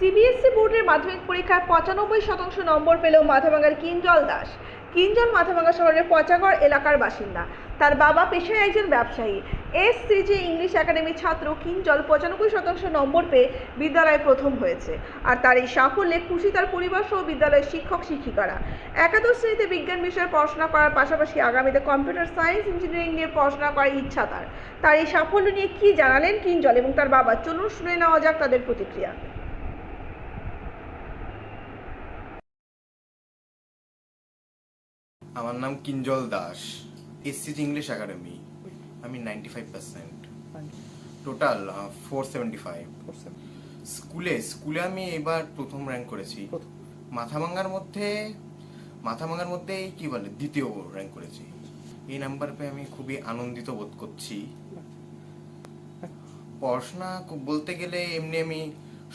CBSE E বোর্ডের মাধ্যমিক পরীক্ষায় পঁচানব্বই শতাংশ নম্বর পেলেও মাথাভাঙার কিঞ্জল দাস। কিঞ্জল মাথাভাঙা শহরের পচাগড় এলাকার বাসিন্দা। তার বাবা পেশায় একজন ব্যবসায়ী। এস সিজি ইংলিশ একাডেমির ছাত্র কিঞ্জল পঁচানব্বই শতাংশ নম্বর পেয়ে বিদ্যালয়ে প্রথম হয়েছে। আর তার এই সাফল্যে খুশি তার পরিবার সহ বিদ্যালয়ের শিক্ষক শিক্ষিকারা। একাদশ শ্রেণীতে বিজ্ঞান বিষয়ে পড়াশোনা করার পাশাপাশি আগামীতে কম্পিউটার সায়েন্স ইঞ্জিনিয়ারিং নিয়ে পড়াশোনা করার ইচ্ছা তার। তার এই সাফল্য নিয়ে কী জানালেন কিঞ্জল এবং তার বাবা? চলুন শুনে নেওয়া যাক তাদের প্রতিক্রিয়া। আমার নাম Kinjal Das SC English academy আমি ninety five percent total four seventy five স্কুলে স্কুলে আমি এবার প্রথম র্যাঙ্ক করেছি। মাথা মাথাভাঙ্গার মধ্যে মাথা মাথাভাঙ্গার মধ্যে কি বলে দ্বিতীয় র্যাঙ্ক করেছি। এই নাম্বার পেয়ে আমি খুবই আনন্দিত বোধ করছি। পড়াশোনা বলতে গেলে এমনি আমি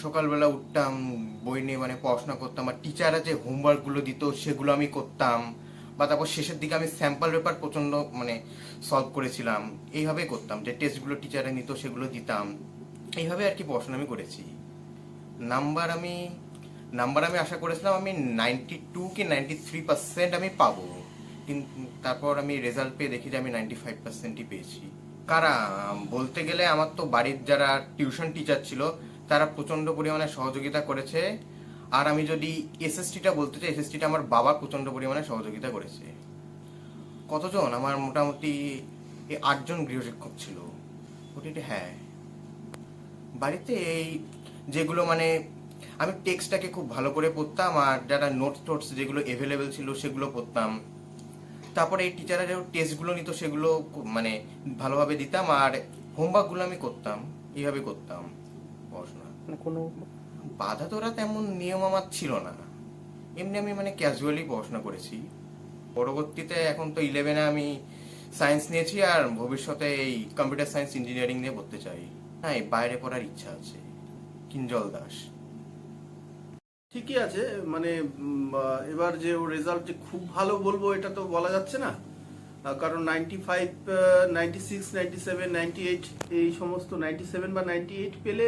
সকালবেলা উঠতাম বই নিয়ে মানে পড়াশোনা করতাম আর টিচাররা যে হোমওয়ার্কগুলো দিত সেগুলো আমি করতাম। বা তারপর শেষের দিকে আমি স্যাম্পল পেপার প্রচণ্ড মানে সলভ করেছিলাম। এইভাবে করতাম যে টেস্টগুলো টিচাররা নিত, সেগুলো দিতাম। এইভাবে আর কি পড়াশোনা আমি করেছি। নাম্বার আমি নাম্বার আমি আশা করেছিলাম আমি নাইনটি টু কি নাইনটি থ্রি পার্সেন্ট আমি পাবো। কিন্তু তারপর আমি রেজাল্ট পেয়ে দেখি যে আমি নাইনটি ফাইভ পার্সেন্টই পেয়েছি। কারা? বলতে গেলে আমার তো বাড়ির যারা টিউশন টিচার ছিল, তারা প্রচণ্ড পরিমাণে সহযোগিতা করেছে। আর আমি যদি এসএসটিটা বলতে চাই এসএসটিটা আমার বাবা প্রচণ্ড পরিমাণে সহযোগিতা করেছে। কতজন? আমার মোটামুটি আটজন গৃহশিক্ষক ছিল। ওটি হ্যাঁ। বাড়িতে এই যেগুলো মানে আমি টেক্সটটাকে খুব ভালো করে পড়তাম আর যারা নোটস টোটস যেগুলো এভেলেবেল ছিল সেগুলো পড়তাম। তারপরে এই টিচাররা যে টেস্টগুলো নিত সেগুলো মানে ভালোভাবে দিতাম আর হোমওয়ার্কগুলো আমি করতাম, এইভাবে করতাম। মানে কোনো বাধা তোরা তেমন নিয়ম আমার ছিল না। এমনি আমি মানে ক্যাজুয়ালি পড়াশোনা করেছি। পরবর্তীতে এখন তো ইলেভেনে আমি সায়েন্স নিয়েছি আর ভবিষ্যতে এই কম্পিউটার সায়েন্স ইঞ্জিনিয়ারিং নিয়ে পড়তে চাই। হ্যাঁ এই বাইরে পড়ার ইচ্ছা আছে। কিঞ্জল দাস। ঠিকই আছে মানে এবার যে ওর রেজাল্ট যে খুব ভালো বলব এটা তো বলা যাচ্ছে না। কারণ ninety five ninety six ninety seven ninety eight এই সমস্ত নাইনটি সেভেন বা নাইনটি এইট পেলে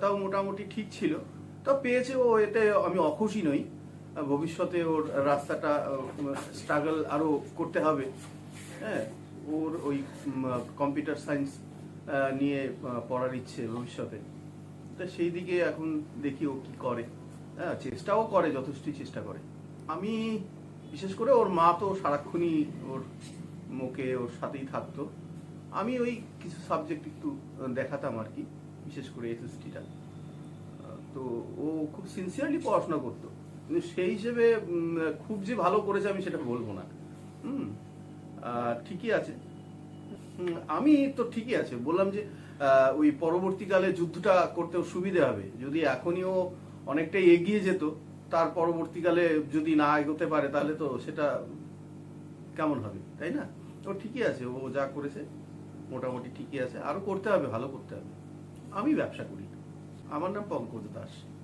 তাও মোটামুটি ঠিক ছিল। তা পেয়েছে ও, এতে আমি অখুশি নই। ভবিষ্যতে ওর রাস্তাটা স্ট্রাগল আরও করতে হবে। হ্যাঁ ওর ওই কম্পিউটার সায়েন্স নিয়ে পড়ার ইচ্ছে ভবিষ্যতে। তা সেই দিকে এখন দেখি ও কি করে। হ্যাঁ চেষ্টাও করে, যথেষ্টই চেষ্টা করে। আমি, বিশেষ করে ওর মা তো সারাক্ষণই ওর মুখে, ওর সাথেই থাকতো। আমি ওই কিছু সাবজেক্ট একটু দেখাতাম আর কি। বিশেষ করে এসএসটিটা। তো ও খুব সিনসিয়ারলি পড়াশোনা করতো। কিন্তু সেই হিসেবে খুব যে ভালো করেছে আমি সেটা বলব না। হুম? ঠিকই আছে। আমি তো ঠিকই আছে। বললাম যে ওই পরবর্তীকালে যুদ্ধটা করতেও সুবিধা হবে। যদি এখনই ও অনেকটাই এগিয়ে যেত, তার পরবর্তীকালে যদি না এগোতে পারে, তাহলে তো সেটা কেমন হবে, তাই না? ও ঠিকই আছে। ও যা করেছে, মোটামুটি ঠিকই আছে। আরও করতে হবে, ভালো করতে হবে। আমি ব্যবসা করি। আমার নাম পঙ্কজ দাস।